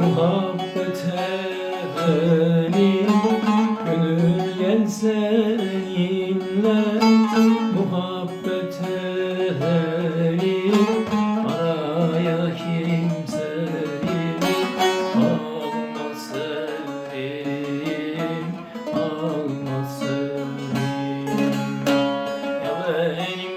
Muhabbete elim Gönül gel seninle Muhabbete elim Araya kimseyi Alma sevdim Alma sevdim Ya benim